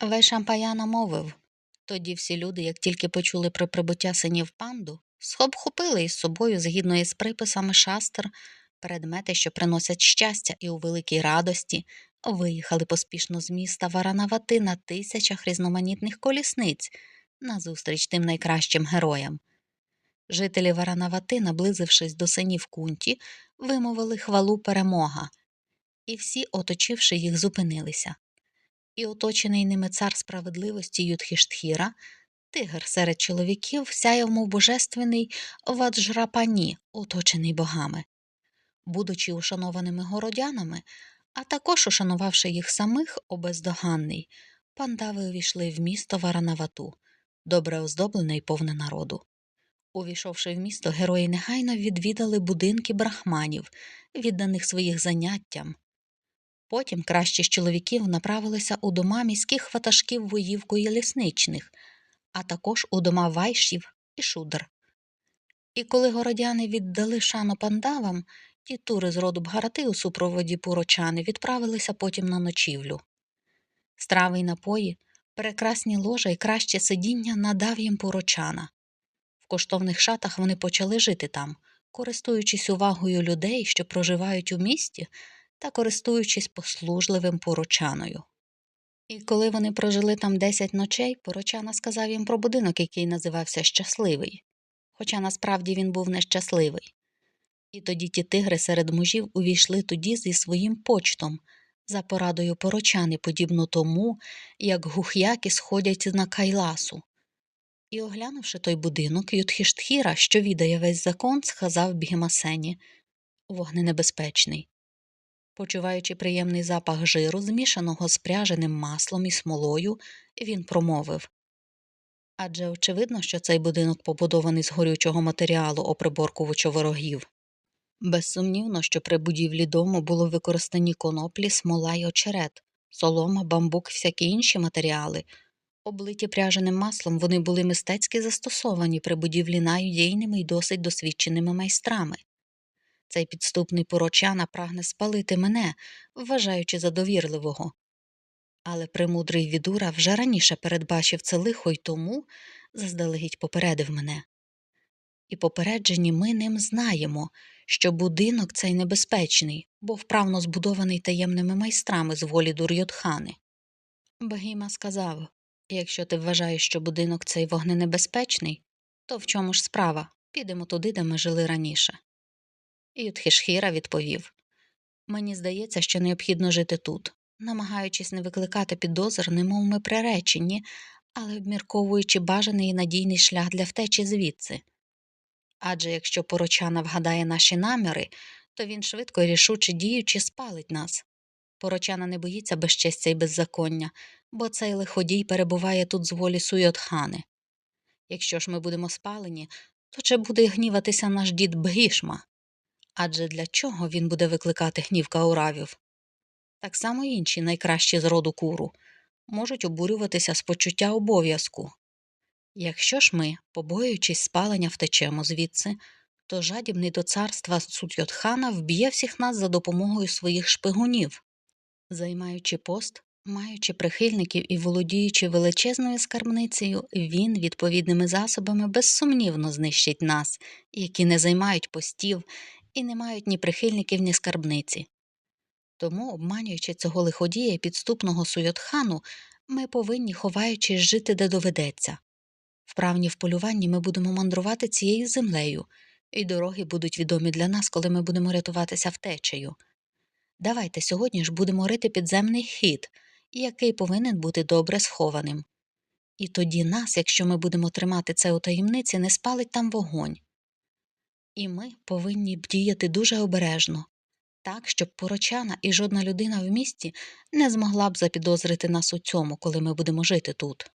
Вайшампаяна мовив. Тоді всі люди, як тільки почули про прибуття синів панду, схопхопили із собою, згідно із приписами шастр, предмети, що приносять щастя, і у великій радості виїхали поспішно з міста Варанавати на тисячах різноманітних колісниць назустріч тим найкращим героям. Жителі Варанавати, наблизившись до синів кунті, вимовили хвалу перемога, і всі, оточивши їх, зупинилися. І оточений ними цар справедливості Юдхіштхіра, тигр серед чоловіків, сяяв, мов божественний Ваджрапані, оточений богами. Будучи ушанованими городянами, а також ушанувавши їх самих обездоганний, пандави увійшли в місто Варанавату, добре оздоблене і повне народу. Увійшовши в місто, герої негайно відвідали будинки брахманів, відданих своїх заняттям. Потім кращі з чоловіків направилися у дома міських ватажків воївку і лісничних, а також у дома вайшів і шудр. І коли городяни віддали шану пандавам, ті тури з роду Бгарати у супроводі пурочани відправилися потім на ночівлю. Страви й напої, прекрасні ложа і краще сидіння надав їм пурочана. В коштовних шатах вони почали жити там, користуючись увагою людей, що проживають у місті, та користуючись послужливим порочаною. І коли вони прожили там десять ночей, порочана сказав їм про будинок, який називався Щасливий, хоча насправді він був нещасливий. І тоді ті тигри серед мужів увійшли тоді зі своїм почтом, за порадою порочани, подібно тому, як гух'яки сходять на кайласу. І, оглянувши той будинок, Юдхіштхіра, що відає весь закон, сказав Бігемасені вогненебезпечний. Почуваючи приємний запах жиру, змішаного з пряженим маслом і смолою, він промовив Адже очевидно, що цей будинок побудований з горючого матеріалу оприборкувача ворогів. Безсумнівно, що при будівлі дому було використані коноплі, смола й очерет, солома, бамбук, всякі інші матеріали. Облиті пряженим маслом вони були мистецьки застосовані при будівлі найдійними й досить досвідченими майстрами. Цей підступний порочана прагне спалити мене, вважаючи за довірливого. Але премудрий відура вже раніше передбачив це лихо й тому заздалегідь попередив мене. І попереджені ми ним знаємо, що будинок цей небезпечний, бо вправно збудований таємними майстрами з волі Дур'йотхани. Багіма сказав якщо ти вважаєш, що будинок цей вогненебезпечний, то в чому ж справа? Підемо туди, де ми жили раніше. Юдхішхіра відповів Мені здається, що необхідно жити тут, намагаючись не викликати підозр, немов ми приречені, але обмірковуючи бажаний і надійний шлях для втечі звідси. Адже якщо порочана вгадає наші наміри, то він швидко і рішуче діючи спалить нас. Порочана не боїться безчестя і беззаконня, бо цей лиходій перебуває тут з волі Суйотхани. Якщо ж ми будемо спалені, то чи буде гніватися наш дід Бгішма? Адже для чого він буде викликати гнів кауравів? Так само інші найкращі з роду куру можуть обурюватися з почуття обов'язку. Якщо ж ми, побоюючись спалення, втечемо звідси, то жадібний до царства Сутьотхана вб'є всіх нас за допомогою своїх шпигунів. Займаючи пост, маючи прихильників і володіючи величезною скарбницею, він відповідними засобами безсумнівно знищить нас, які не займають постів і не мають ні прихильників, ні скарбниці. Тому, обманюючи цього лиходія підступного Суйотхану, ми повинні, ховаючись, жити де доведеться. Вправні в полюванні ми будемо мандрувати цією землею, і дороги будуть відомі для нас, коли ми будемо рятуватися втечею. Давайте сьогодні ж будемо рити підземний хід, який повинен бути добре схованим. І тоді нас, якщо ми будемо тримати це у таємниці, не спалить там вогонь. І ми повинні б діяти дуже обережно, так, щоб порочана і жодна людина в місті не змогла б запідозрити нас у цьому, коли ми будемо жити тут.